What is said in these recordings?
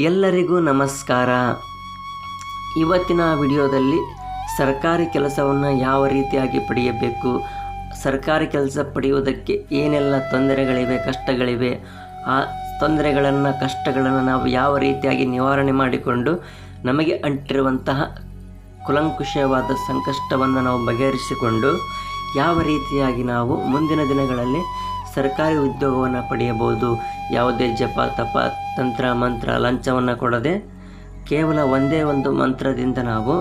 ಎಲ್ಲರಿಗೂ ನಮಸ್ಕಾರ. ಇವತ್ತಿನ ವಿಡಿಯೋದಲ್ಲಿ ಸರ್ಕಾರಿ ಕೆಲಸವನ್ನು ಯಾವ ರೀತಿಯಾಗಿ ಪಡೆಯಬೇಕು, ಸರ್ಕಾರಿ ಕೆಲಸ ಪಡೆಯುವುದಕ್ಕೆ ಏನೆಲ್ಲ ತೊಂದರೆಗಳಿವೆ, ಕಷ್ಟಗಳಿವೆ, ಆ ತೊಂದರೆಗಳನ್ನು, ಕಷ್ಟಗಳನ್ನು ನಾವು ಯಾವ ರೀತಿಯಾಗಿ ನಿವಾರಣೆ ಮಾಡಿಕೊಂಡು ನಮಗೆ ಅಂಟಿರುವಂತಹ ಕುಲಂಕುಷವಾದ ಸಂಕಷ್ಟವನ್ನು ನಾವು ಬಗೆಹರಿಸಿಕೊಂಡು ಯಾವ ರೀತಿಯಾಗಿ ನಾವು ಮುಂದಿನ ದಿನಗಳಲ್ಲಿ ಸರ್ಕಾರಿ ಉದ್ಯೋಗವನ್ನು ಪಡೆಯಬಹುದು. ಯಾವುದೇ ಜಪ, ತಪ, ತಂತ್ರ, ಮಂತ್ರ, ಲಂಚವನ್ನು ಕೊಡದೆ ಕೇವಲ ಒಂದೇ ಒಂದು ಮಂತ್ರದಿಂದ ನಾವು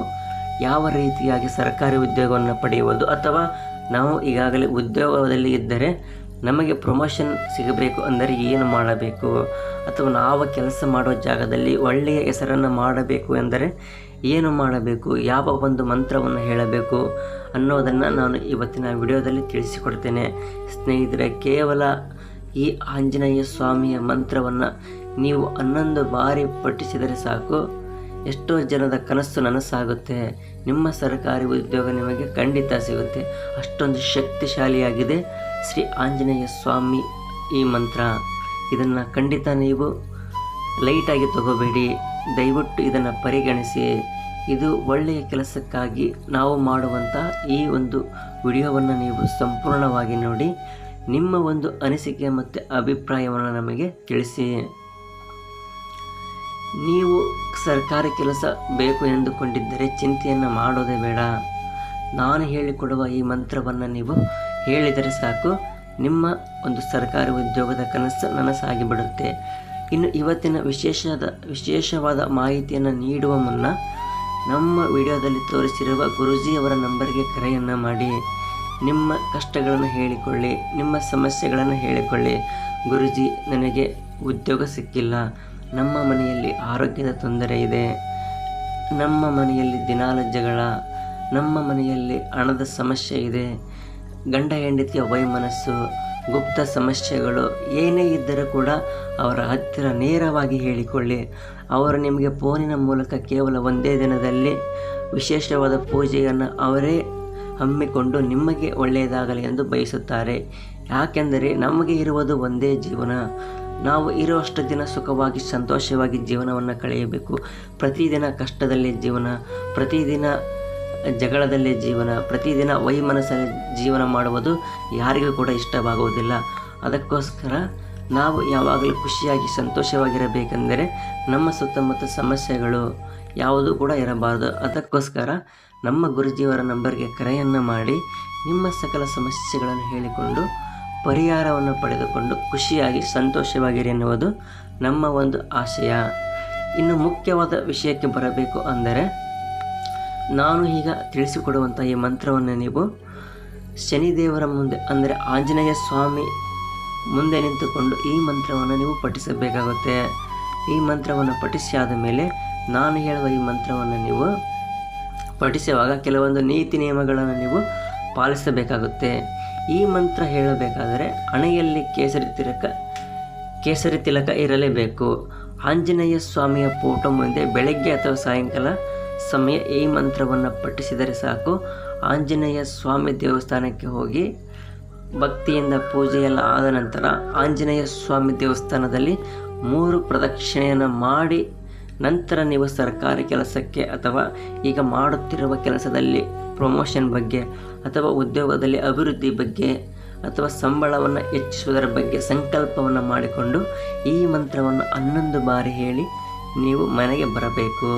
ಯಾವ ರೀತಿಯಾಗಿ ಸರ್ಕಾರಿ ಉದ್ಯೋಗವನ್ನು ಪಡೆಯಬಹುದು ಅಥವಾ ನಾವು ಈಗಾಗಲೇ ಉದ್ಯೋಗದಲ್ಲಿ ಇದ್ದರೆ ನಮಗೆ ಪ್ರಮೋಷನ್ ಸಿಗಬೇಕು ಅಂದರೆ ಏನು ಮಾಡಬೇಕು? ಅಥವಾ ನಾವು ಕೆಲಸ ಮಾಡೋ ಜಾಗದಲ್ಲಿ ಒಳ್ಳೆಯ ಹೆಸರನ್ನು ಮಾಡಬೇಕು ಎಂದರೆ ಏನು ಮಾಡಬೇಕು? ಯಾವ ಒಂದು ಮಂತ್ರವನ್ನು ಹೇಳಬೇಕು? ಅನ್ನೋದನ್ನು ನಾನು ಇವತ್ತಿನ ವಿಡಿಯೋದಲ್ಲಿ ತಿಳಿಸಿಕೊಡ್ತೇನೆ. ಸ್ನೇಹಿತರೆ, ಕೇವಲ ಈ ಆಂಜನೇಯ ಸ್ವಾಮಿಯ ಮಂತ್ರವನ್ನು ನೀವು ಹನ್ನೊಂದು ಬಾರಿ ಪಠಿಸಿದರೆ ಸಾಕು. ಎಷ್ಟೋ ಜನದ ಕನಸು ನನಸಾಗುತ್ತೆ. ನಿಮ್ಮ ಸರ್ಕಾರಿ ಉದ್ಯೋಗ ನಿಮಗೆ ಖಂಡಿತ ಸಿಗುತ್ತೆ. ಅಷ್ಟೊಂದು ಶಕ್ತಿಶಾಲಿಯಾಗಿದೆ ಶ್ರೀ ಆಂಜನೇಯ ಸ್ವಾಮಿ ಈ ಮಂತ್ರ. ಇದನ್ನು ಖಂಡಿತ ನೀವು ಲೈಟಾಗಿ ತಗೋಬೇಡಿ. ದಯವಿಟ್ಟು ಇದನ್ನು ಪರಿಗಣಿಸಿ. ಇದು ಒಳ್ಳೆಯ ಕೆಲಸಕ್ಕಾಗಿ ನಾವು ಮಾಡುವಂಥ ಈ ಒಂದು ವಿಡಿಯೋವನ್ನು ನೀವು ಸಂಪೂರ್ಣವಾಗಿ ನೋಡಿ, ನಿಮ್ಮ ಒಂದು ಅನಿಸಿಕೆ ಮತ್ತು ಅಭಿಪ್ರಾಯವನ್ನು ನಮಗೆ ತಿಳಿಸಿ. ನೀವು ಸರ್ಕಾರಿ ಕೆಲಸ ಬೇಕು ಎಂದುಕೊಂಡಿದ್ದರೆ ಚಿಂತೆಯನ್ನು ಮಾಡೋದೇ ಬೇಡ. ನಾನು ಹೇಳಿಕೊಡುವ ಈ ಮಂತ್ರವನ್ನು ನೀವು ಹೇಳಿದರೆ ಸಾಕು. ನಿಮ್ಮ ಒಂದು ಸರ್ಕಾರಿ ಉದ್ಯೋಗದ ಕನಸು ನನಸಾಗಿಬಿಡುತ್ತೆ ಇನ್ನು ಇವತ್ತಿನ ವಿಶೇಷದ ವಿಶೇಷವಾದ ಮಾಹಿತಿಯನ್ನು ನೀಡುವ ಮುನ್ನ ನಮ್ಮ ವಿಡಿಯೋದಲ್ಲಿ ತೋರಿಸಿರುವ ಗುರುಜಿಯವರ ನಂಬರ್ಗೆ ಕರೆಯನ್ನು ಮಾಡಿ. ನಿಮ್ಮ ಕಷ್ಟಗಳನ್ನು ಹೇಳಿಕೊಳ್ಳಿ, ನಿಮ್ಮ ಸಮಸ್ಯೆಗಳನ್ನು ಹೇಳಿಕೊಳ್ಳಿ. ಗುರುಜಿ, ನನಗೆ ಉದ್ಯೋಗ ಸಿಕ್ಕಿಲ್ಲ. ನಮ್ಮ ಮನೆಯಲ್ಲಿ ಆರೋಗ್ಯದ ತೊಂದರೆ ಇದೆ. ನಮ್ಮ ಮನೆಯಲ್ಲಿ ದಿನಾಲಜ್ಜಗಳ ಜಗಳ ನಮ್ಮ ಮನೆಯಲ್ಲಿ ಹಣದ ಸಮಸ್ಯೆ ಇದೆ. ಗಂಡ ಹೆಂಡತಿಯ ವೈಮನಸ್ಸು ಗುಪ್ತ ಸಮಸ್ಯೆಗಳು ಏನೇ ಇದ್ದರೂ ಕೂಡ ಅವರ ಹತ್ತಿರ ನೇರವಾಗಿ ಹೇಳಿಕೊಳ್ಳಿ. ಅವರು ನಿಮಗೆ ಫೋನಿನ ಮೂಲಕ ಕೇವಲ ಒಂದೇ ದಿನದಲ್ಲಿ ವಿಶೇಷವಾದ ಪೂಜೆಯನ್ನು ಅವರೇ ಹಮ್ಮಿಕೊಂಡು ನಿಮಗೆ ಒಳ್ಳೆಯದಾಗಲಿ ಎಂದು ಬಯಸುತ್ತಾರೆ. ಯಾಕೆಂದರೆ ನಮಗೆ ಇರುವುದು ಒಂದೇ ಜೀವನ. ನಾವು ಇರುವಷ್ಟು ದಿನ ಸುಖವಾಗಿ ಸಂತೋಷವಾಗಿ ಜೀವನವನ್ನು ಕಳೆಯಬೇಕು. ಪ್ರತಿದಿನ ಕಷ್ಟದಲ್ಲಿ ಜೀವನ, ಪ್ರತಿದಿನ ಜಗಳದಲ್ಲೇ ಜೀವನ, ಪ್ರತಿದಿನ ವೈಮನಸ್ಸಲ್ಲಿ ಜೀವನ ಮಾಡುವುದು ಯಾರಿಗೂ ಕೂಡ ಇಷ್ಟವಾಗುವುದಿಲ್ಲ. ಅದಕ್ಕೋಸ್ಕರ ನಾವು ಯಾವಾಗಲೂ ಖುಷಿಯಾಗಿ ಸಂತೋಷವಾಗಿರಬೇಕೆಂದರೆ ನಮ್ಮ ಸುತ್ತಮುತ್ತ ಸಮಸ್ಯೆಗಳು ಯಾವುದೂ ಕೂಡ ಇರಬಾರದು. ಅದಕ್ಕೋಸ್ಕರ ನಮ್ಮ ಗುರುಜಿಯವರ ನಂಬರ್ಗೆ ಕರೆಯನ್ನು ಮಾಡಿ ನಿಮ್ಮ ಸಕಲ ಸಮಸ್ಯೆಗಳನ್ನು ಹೇಳಿಕೊಂಡು ಪರಿಹಾರವನ್ನು ಪಡೆದುಕೊಂಡು ಖುಷಿಯಾಗಿ ಸಂತೋಷವಾಗಿರಿ ಎನ್ನುವುದು ನಮ್ಮ ಒಂದು ಆಶಯ. ಇನ್ನು ಮುಖ್ಯವಾದ ವಿಷಯಕ್ಕೆ ಬರಬೇಕು ಅಂದರೆ ನಾನು ಈಗ ತಿಳಿಸಿಕೊಡುವಂಥ ಈ ಮಂತ್ರವನ್ನು ನೀವು ಶನಿದೇವರ ಮುಂದೆ, ಅಂದರೆ ಆಂಜನೇಯ ಸ್ವಾಮಿ ಮುಂದೆ ನಿಂತುಕೊಂಡು ಈ ಮಂತ್ರವನ್ನು ನೀವು ಪಠಿಸಬೇಕಾಗುತ್ತೆ. ಈ ಮಂತ್ರವನ್ನು ಪಠಿಸಿ ಆದ ಮೇಲೆ ನಾನು ಹೇಳುವ ಈ ಮಂತ್ರವನ್ನು ನೀವು ಪಠಿಸುವಾಗ ಕೆಲವೊಂದು ನೀತಿ ನಿಯಮಗಳನ್ನು ನೀವು ಪಾಲಿಸಬೇಕಾಗುತ್ತೆ. ಈ ಮಂತ್ರ ಹೇಳಬೇಕಾದರೆ ಹಣೆಯಲ್ಲಿ ಕೇಸರಿ ತಿಲಕ ಕೇಸರಿ ತಿಲಕ ಇರಲೇಬೇಕು. ಆಂಜನೇಯ ಸ್ವಾಮಿಯ ಫೋಟೋ ಮುಂದೆ ಬೆಳಗ್ಗೆ ಅಥವಾ ಸಾಯಂಕಾಲ ಸಮಯ ಈ ಮಂತ್ರವನ್ನು ಪಠಿಸಿದರೆ ಸಾಕು. ಆಂಜನೇಯ ಸ್ವಾಮಿ ದೇವಸ್ಥಾನಕ್ಕೆ ಹೋಗಿ ಭಕ್ತಿಯಿಂದ ಪೂಜೆಯೆಲ್ಲ ಆದ ನಂತರ ಆಂಜನೇಯ ಸ್ವಾಮಿ ದೇವಸ್ಥಾನದಲ್ಲಿ ಮೂರು ಪ್ರದಕ್ಷಿಣೆಯನ್ನು ಮಾಡಿ ನಂತರ ನೀವು ಸರ್ಕಾರಿ ಕೆಲಸಕ್ಕೆ ಅಥವಾ ಈಗ ಮಾಡುತ್ತಿರುವ ಕೆಲಸದಲ್ಲಿ ಪ್ರಮೋಷನ್ ಬಗ್ಗೆ ಅಥವಾ ಉದ್ಯೋಗದಲ್ಲಿ ಅಭಿವೃದ್ಧಿ ಬಗ್ಗೆ ಅಥವಾ ಸಂಬಳವನ್ನು ಹೆಚ್ಚಿಸುವುದರ ಬಗ್ಗೆ ಸಂಕಲ್ಪವನ್ನು ಮಾಡಿಕೊಂಡು ಈ ಮಂತ್ರವನ್ನು ಹನ್ನೊಂದು ಬಾರಿ ಹೇಳಿ ನೀವು ಮನೆಗೆ ಬರಬೇಕು.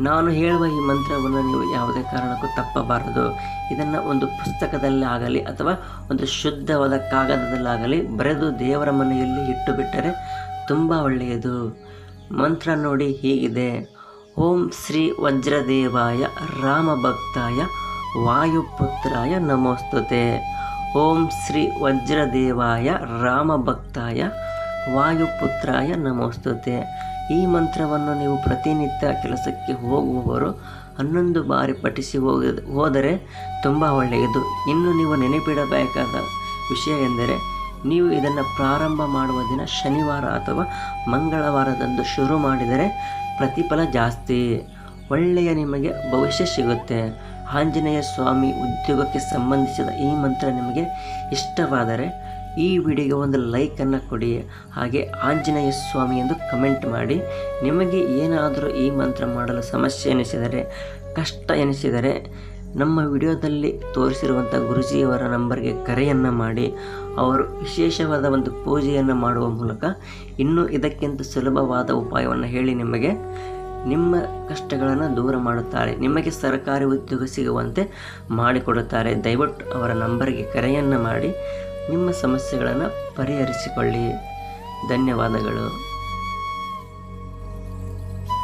ನಾನು ಹೇಳುವ ಈ ಮಂತ್ರವನ್ನು ನೀವು ಯಾವುದೇ ಕಾರಣಕ್ಕೂ ತಪ್ಪಬಾರದು. ಇದನ್ನು ಒಂದು ಪುಸ್ತಕದಲ್ಲಿ ಆಗಲಿ ಅಥವಾ ಒಂದು ಶುದ್ಧವಾದ ಕಾಗದದಲ್ಲಾಗಲಿ ಬರೆದು ದೇವರ ಮನೆಯಲ್ಲಿ ಇಟ್ಟು ಬಿಟ್ಟರೆ ತುಂಬ ಒಳ್ಳೆಯದು. ಮಂತ್ರ ನೋಡಿ ಹೀಗಿದೆ. ಓಂ ಶ್ರೀ ವಜ್ರದೇವಾಯ ರಾಮಭಕ್ತಾಯ ವಾಯುಪುತ್ರಾಯ ನಮೋಸ್ತುತೆ. ಓಂ ಶ್ರೀ ವಜ್ರದೇವಾಯ ರಾಮಭಕ್ತಾಯ ವಾಯುಪುತ್ರಾಯ ನಮೋಸ್ತುತೆ. ಈ ಮಂತ್ರವನ್ನು ನೀವು ಪ್ರತಿನಿತ್ಯ ಕೆಲಸಕ್ಕೆ ಹೋಗುವವರು ಹನ್ನೊಂದು ಬಾರಿ ಪಠಿಸಿ ಹೋಗ, ಹೋದರೆ ತುಂಬ ಒಳ್ಳೆಯದು. ಇನ್ನು ನೀವು ನೆನಪಿಡಬೇಕಾದ ವಿಷಯ ಎಂದರೆ, ನೀವು ಇದನ್ನು ಪ್ರಾರಂಭ ಮಾಡುವ ದಿನ ಶನಿವಾರ ಅಥವಾ ಮಂಗಳವಾರದಂದು ಶುರು ಮಾಡಿದರೆ ಪ್ರತಿಫಲ ಜಾಸ್ತಿ. ಒಳ್ಳೆಯ ನಿಮಗೆ ಭವಿಷ್ಯ ಸಿಗುತ್ತೆ. ಆಂಜನೇಯ ಸ್ವಾಮಿ ಉದ್ಯೋಗಕ್ಕೆ ಸಂಬಂಧಿಸಿದ ಈ ಮಂತ್ರ ನಿಮಗೆ ಇಷ್ಟವಾದರೆ ಈ ವಿಡಿಯೋಗೆ ಒಂದು ಲೈಕನ್ನು ಕೊಡಿ. ಹಾಗೆ ಆಂಜನೇಯ ಸ್ವಾಮಿ ಎಂದು ಕಮೆಂಟ್ ಮಾಡಿ. ನಿಮಗೆ ಏನಾದರೂ ಈ ಮಂತ್ರ ಮಾಡಲು ಸಮಸ್ಯೆ ಎನಿಸಿದರೆ, ಕಷ್ಟ ಎನಿಸಿದರೆ, ನಮ್ಮ ವಿಡಿಯೋದಲ್ಲಿ ತೋರಿಸಿರುವಂಥ ಗುರುಜಿಯವರ ನಂಬರ್ಗೆ ಕರೆಯನ್ನು ಮಾಡಿ. ಅವರು ವಿಶೇಷವಾದ ಒಂದು ಪೂಜೆಯನ್ನು ಮಾಡುವ ಮೂಲಕ ಇನ್ನೂ ಇದಕ್ಕಿಂತ ಸುಲಭವಾದ ಉಪಾಯವನ್ನು ಹೇಳಿ ನಿಮಗೆ ನಿಮ್ಮ ಕಷ್ಟಗಳನ್ನು ದೂರ ಮಾಡುತ್ತಾರೆ. ನಿಮಗೆ ಸರ್ಕಾರಿ ಉದ್ಯೋಗ ಸಿಗುವಂತೆ ಮಾಡಿಕೊಡುತ್ತಾರೆ. ದಯವಿಟ್ಟು ಅವರ ನಂಬರ್ಗೆ ಕರೆಯನ್ನು ಮಾಡಿ. ನಿಮ್ಮ ಸಮಸ್ಯೆಗಳನ್ನು ಪರಿಹರಿಸಿಕೊಳ್ಳಿ. ಧನ್ಯವಾದಗಳು.